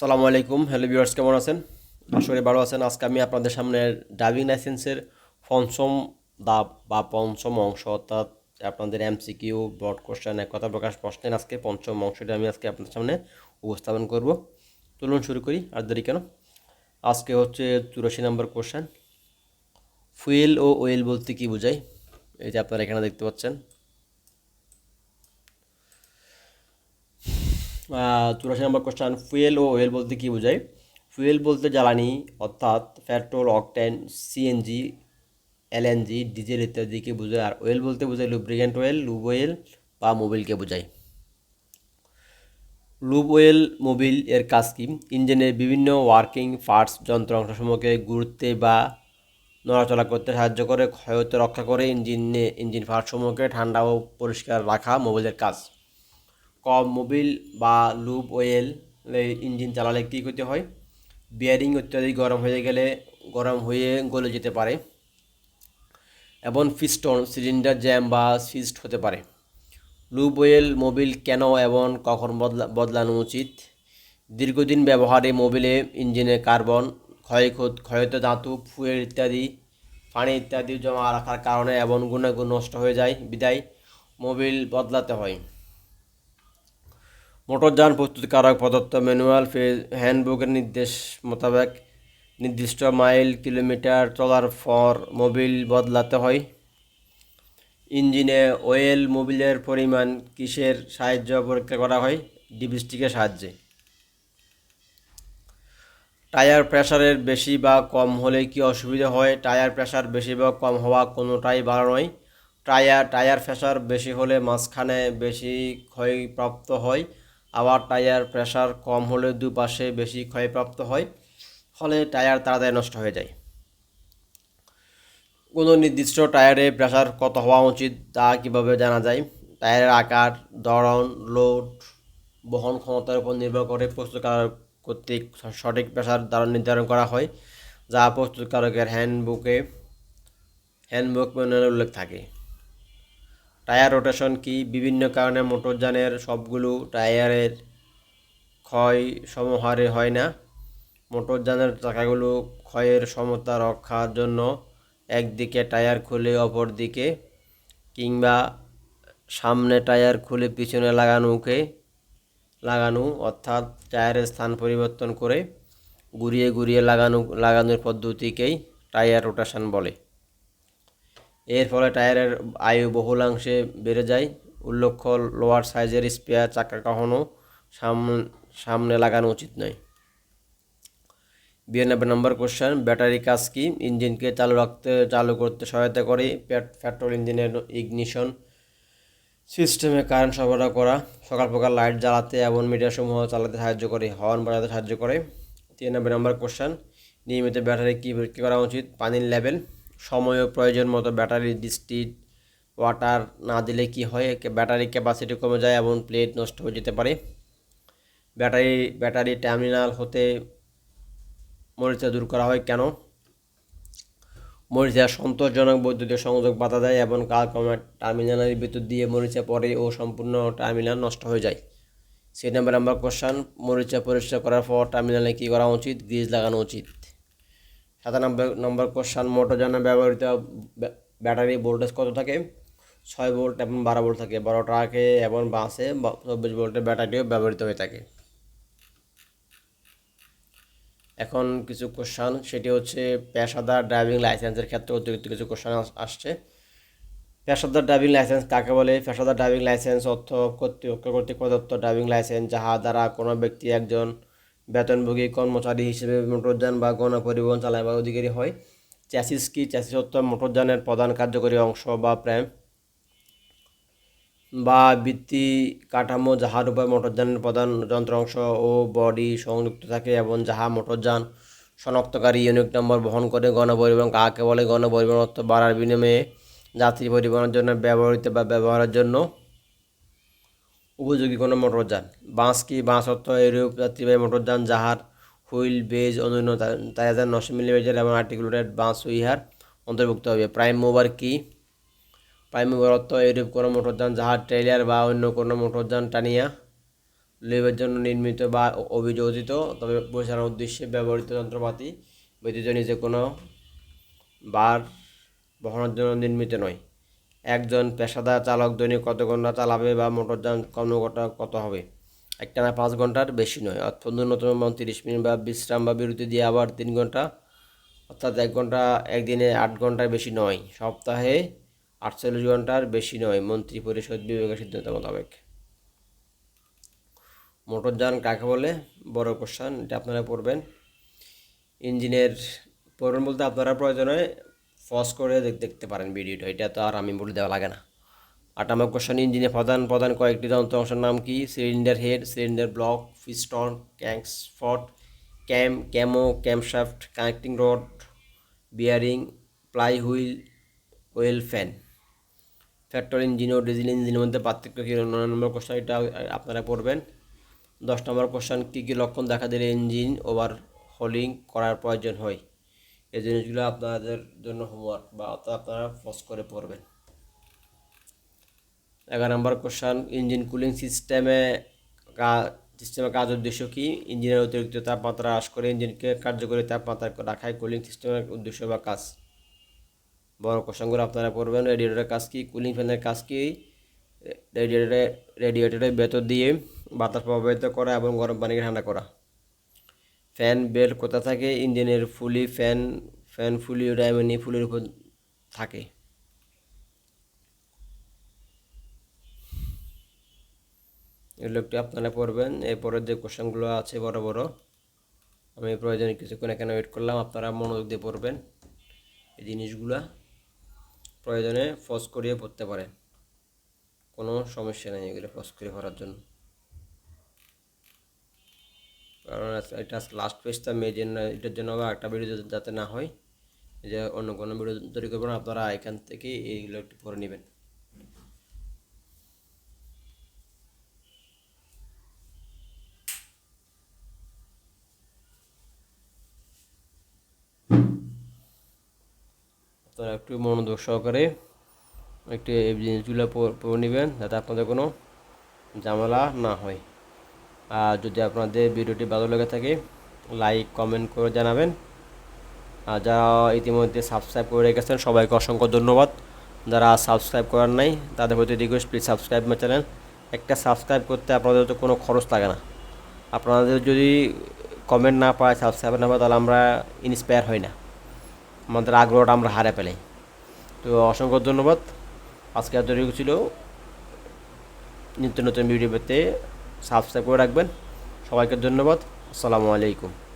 সালামু আলাইকুম। Hello viewers, কেমন আছেন? আশা করি ভালো আছেন। আজকে আমি আপনাদের সামনে ড্রাইভিং লাইসেন্সের পঞ্চম দাব বা পঞ্চম অংশ, অর্থাৎ আপনাদের এমসিকিউ ব্রড কোশ্চেন এক কথা প্রকাশ প্রশ্নের আজকে পঞ্চম অংশটি আমি আজকে আপনাদের সামনে উপস্থাপন করব। চলুন শুরু করি, আর দেরি কেন? আজকে হচ্ছে চুরাশি নম্বর কোশ্চেন ফুয়েল ও ওয়েল বলতে কি বোঝায়? এই যে আপনারা এখানে দেখতে পাচ্ছেন। চুরাশি নম্বর কোশ্চেন ফুয়েল ও ওয়েল বলতে কী বোঝায়? ফুয়েল বলতে জ্বালানি, অর্থাৎ petrol octane CNG LNG diesel ইত্যাদিকে বোঝায়। আর ওয়েল বলতে বোঝায় লুব্রিগেন্ট ওয়েল লুব ওয়েল বা মোবিলকে বোঝায়। লুব ওয়েল মোবিল এর কাজ কি? ইঞ্জিনের বিভিন্ন ওয়ার্কিং পার্টস যন্ত্র অংশসমূহকে গুরুত্বে বা নড়াচড়া করতে সাহায্য করে ক্ষয়তে রক্ষা করে ইঞ্জিনে ইঞ্জিন পার্টসমূহকে ঠান্ডা ও পরিষ্কার রাখা মোবিলের কাজ। কম মোবিল বা লুপ ওয়েল ইঞ্জিন চালালে কী ক্ষতি হয়? বিয়ারিং ইত্যাদি গরম হয়ে গেলে গরম হয়ে গলে যেতে পারে। এবং ফিস্টন সিলিন্ডার জ্যাম বা সিস্ট হতে পারে। লুপ ওয়েল মোবিল কেন এবং কখন বদলা, বদলানো উচিত? দীর্ঘদিন ব্যবহারে মোবিলে ইঞ্জিনে কার্বন ক্ষয় ক্ষয়িত ধাতু, ফুয়েল ইত্যাদি, পানি ইত্যাদি জমা রাখার কারণে এবং গুণাগুণ নষ্ট হয়ে যায়। বিদায়, মোবিল বদলাতে হয়। মোটরযান প্রস্তুতকারক প্রদত্ত ম্যানুয়াল হ্যান্ডবুকের নির্দেশ মোতাবেক নির্দিষ্ট মাইল, কিলোমিটার চলার পর মোবিল বদলাতে হয়। ইঞ্জিনে ওয়েল মোবিলের পরিমাণ কিসের সাহায্য পরীক্ষা করা হয়? ডিপস্টিকের সাহায্যে। টায়ার প্রেশারের বেশি বা কম হলে কি অসুবিধা হয়? টায়ার প্রেশার বেশি বা কম হওয়া কোনোটাই ভালো নয়। টায়ার টায়ার প্রেশার বেশি হলে মাঝখানে বেশি ক্ষয়প্রাপ্ত হয়। আবার টায়ার প্রেশার কম হলে দুপাশে বেশি ক্ষয়প্রাপ্ত হয়, ফলে টায়ার তাড়াতাড়ি নষ্ট হয়ে যায়। কোনো নির্দিষ্ট টায়ারে প্রেশার কত হওয়া উচিত তা কীভাবে জানা যায়? টায়ারের আকার, ধরন, লোড, বহন ক্ষমতার উপর নির্ভর করে প্রস্তুতকারক কর্তৃক সঠিক প্রেশার দ্বারা নির্ধারণ করা হয়, যা প্রস্তুতকারকের হ্যান্ডবুকে, হ্যান্ডবুক উল্লেখ থাকে। টায়ার রোটেশন কি? বিভিন্ন কারণে মোটরযানের সবগুলো টায়ারের ক্ষয় সমহারে হয় না। মোটরযানের চাকাগুলো ক্ষয়ের সমতা রক্ষার জন্য একদিকে টায়ার খুলে অপর দিকে কিংবা সামনে টায়ার খুলে পিছনে লাগানোকে লাগানো, অর্থাৎ টায়ারের স্থান পরিবর্তন করে ঘুরিয়ে ঘুরিয়ে লাগানো, লাগানোর পদ্ধতিকেই টায়ার রোটেশন বলে। এর ফলে টায়ারের আয়ু বহুলাংশে বেড়ে যায়। উল্লেখ্য, লোয়ার সাইজের স্পেয়ার, চাকা কখনো সামনে লাগানো উচিত নয়। বিরানব্বই নম্বর কোশ্চেন, ব্যাটারি কাজ কি? ইঞ্জিনকে চালু রাখতে, চালু করতে সহায়তা করে পেট্রোল ইঞ্জিনের ইগনিশন সিস্টেমে কারেন্ট সরবরাহ করা, সকাল প্রকার লাইট জ্বালাতে এবং মিটারসমূহ চালাতে সাহায্য করে, হর্ন বাজাতে সাহায্য করে। তিরানব্বই নম্বর কোশ্চেন, নিয়মিত ব্যাটারি কী পরীক্ষা করা উচিত? পানির লেভেল। সময় ও প্রয়োজন মতো ব্যাটারি ডিস্টিড ওয়াটার না দিলে কি হয়? ব্যাটারি ক্যাপাসিটি কমে যায় এবং প্লেট নষ্ট হয়ে যেতে পারে। ব্যাটারি ব্যাটারি টার্মিনাল হতে মরিচা দূর করা হয় কেন? মরিচা সন্তোষজনক বৈদ্যুতিক সংযোগ বাধা দেয় এবং কালক্রমে টার্মিনালের বিদ্যুৎ দিয়ে মরিচা পরে ও সম্পূর্ণ টার্মিনাল নষ্ট হয়ে যায়। সেই নাম্বার নাম্বার কোশ্চান মরিচা পরিষ্কার করার পর টার্মিনালে কী করা উচিত? গ্রিজ লাগানো উচিত। সাতানব্বই নম্বর কোশ্চান মোটরযানে ব্যবহৃত ব্যাটারি ভোল্টেজ কত থাকে? ছয় ভোল্ট এবং বারো ভোল্ট থাকে। বড় ট্রাকে এবং বাসে চব্বিশ ভোল্টের ব্যাটারিও ব্যবহৃত হয়ে থাকে। এখন কিছু কোশ্চান সেটি হচ্ছে পেশাদার ড্রাইভিং লাইসেন্সের ক্ষেত্রে অতিরিক্ত কিছু কোশ্চান আসছে। পেশাদার ড্রাইভিং লাইসেন্স কাকে বলে? পেশাদার ড্রাইভিং লাইসেন্স অর্থ কর্তৃপক্ষ কর্তৃক প্রদত্ত ড্রাইভিং লাইসেন্স যাহা দ্বারা কোনো ব্যক্তি একজন বেতনভোগী, কর্মচারী হিসেবে মোটরযান বা গণপরিবহন চালাইবার অধিকারী হয়। চ্যাসিস কি? চ্যাসিস অর্থ মোটরযানের প্রধান কার্যকরী অংশ বা প্রেম বা বৃত্তি কাঠামো যাহার উপর মোটরযানের প্রধান যন্ত্র অংশ ও বডি সংযুক্ত থাকে এবং যাহা মোটরযান শনাক্তকারী ইউনিট নম্বর বহন করে গণপরিবহন কাকে বলে গণপরিবহন অর্থ বাড়ার বিনিময়ে যাত্রী পরিবহনের জন্য ব্যবহৃত বা ব্যবহারের জন্য উপযোগী কোনো মোটরযান। বাঁশ কি বাঁশ অর্থ এরূপ যাত্রীবাহী মোটরযান যাহার হুইল, বেজ, অন্যান্য চার হাজার নশো মিলিমিটার এবং আর্টিকুলেটেড বাঁশ ইহার অন্তর্ভুক্ত হবে প্রাইম মুভার কি? প্রাইম মুভার অর্থ এরূপ কোনো মোটরযান যাহার ট্রেলার বা অন্য কোনো মোটরযান টানিয়া লেবের জন্য নির্মিত বা অভিযোজিত, তবে পরিচালনার উদ্দেশ্যে ব্যবহৃত যন্ত্রপাতি ব্যতীত নিজে কোনো বার বহনের জন্য নির্মিত নয়। একজন পেশাদার চালক দৈনিক কত ঘণ্টা চালাবে বা মোটরযান কর্মঘণ্টা কত হবে? একটানা পাঁচ ঘণ্টার বেশি নয়, অর্থাৎ ন্যূনতম তিরিশ মিনিট বা বিশ্রাম বা বিরতি দিয়ে আবার তিন ঘণ্টা, অর্থাৎ এক ঘণ্টা একদিনে আট ঘণ্টার বেশি নয়, সপ্তাহে আটচল্লিশ ঘণ্টার বেশি নয়, মন্ত্রী পরিষদ বিভাগের সিদ্ধান্ত মোতাবেক। মোটরযান কাকে বলে? বড় কোশ্চান এটা আপনারা পড়বেন। ইঞ্জিনের পড়বেন বলতে আপনারা প্রয়োজনে ফস করে দেখতে পারেন ভিডিওটা এটা তো আর আমি বলে দেওয়া লাগে না। আট নম্বর কোশ্চেন ইঞ্জিনের প্রধান প্রধান কয়েকটি যন্ত্র অংশের নাম কি? Cylinder head cylinder block piston camshaft cam cam camshaft connecting rod bearing flywheel oil fan petrol engine ও ডিজেল ইঞ্জিনের মধ্যে পার্থক্য কী? নয় নম্বর কোশ্চেন এটা আপনারা পড়বেন। দশ নম্বর কোশ্চেন কী কী লক্ষণ দেখা দিলে ইঞ্জিন ওভার হোলিং করার প্রয়োজন হয়? এই জিনিসগুলো আপনাদের জন্য হোমওয়ার্ক বা আপনারা ফস করে পড়বেন। এগারো নম্বর কোশ্চেন ইঞ্জিন কুলিং সিস্টেমে সিস্টেমে কাজ উদ্দেশ্য কি? ইঞ্জিনের অতিরিক্ত তাপমাত্রা হ্রাস করে ইঞ্জিনকে কার্যকরী তাপমাত্রা রাখায় কুলিং সিস্টেমের উদ্দেশ্য বা কাজ। বড় কোশ্চেনগুলো আপনারা পড়বেন রেডিয়েটরের কাজ কি? কুলিং ফ্যানের কাজ কি? রেডিয়েটরে রেডিয়েটরের ভেতর দিয়ে বাতাস প্রবাহিত করা এবং গরম পানিকে ঠান্ডা করা। ফ্যান বেল্ট কোথা থাকে, ইঞ্জিনের ফুলি, ফ্যান ফ্যান ফুলি ডায়মনি ফুলের উপর থাকে। এগুলো একটু আপনারা পড়বেন এরপরের যে কোশ্চেনগুলো আছে বড় বড়, আমি প্রয়োজনে কিছুক্ষণ এখানে ওয়েট করলাম, আপনারা মনোযোগ দিয়ে পড়বেন এই জিনিসগুলা। প্রয়োজনে ফস করিয়ে পড়তে পারেন। কোনো সমস্যা নেই এগুলো ফস করে করার জন্য। কারণ এটা লাস্ট পেজটা মেয়ে জন্য, এটার জন্য আবার একটা ভিডিও যাতে না হয় এই যে অন্য কোনো ভিডিও তৈরি করবেন আপনারা এখান থেকে এইগুলো একটু পড়ে নেবেন। আপনারা একটু মনোযোগ সহকারে একটু এই জিনিসগুলো পড়ে নেবেন, যাতে আপনাদের কোনো ঝামেলা না হয়। যদি আপনাদের ভিডিওটি ভালো লেগে থাকে লাইক কমেন্ট করে জানাবেন। আর যারা ইতিমধ্যে সাবস্ক্রাইব করে রেখেছেন, সবাইকে অসংখ্য ধন্যবাদ। যারা সাবস্ক্রাইব করার নাই, তাদের প্রতি request please subscribe my channel একটা সাবস্ক্রাইব করতে আপনাদের তো কোনো খরচ লাগে না। আপনাদের যদি কমেন্ট না পায় সাবস্ক্রাইব না পায়, তাহলে আমরা ইন্সপায়ার হই না। আমাদের আগ্রহটা আমরা হারে ফেলাই তো অসংখ্য ধন্যবাদ। আজকে এতটুকু ছিল। নিত্য নতুন ভিডিও পেতে সাবস্ক্রাইব করে রাখবেন। সবাইকে ধন্যবাদ। আসসালামু আলাইকুম।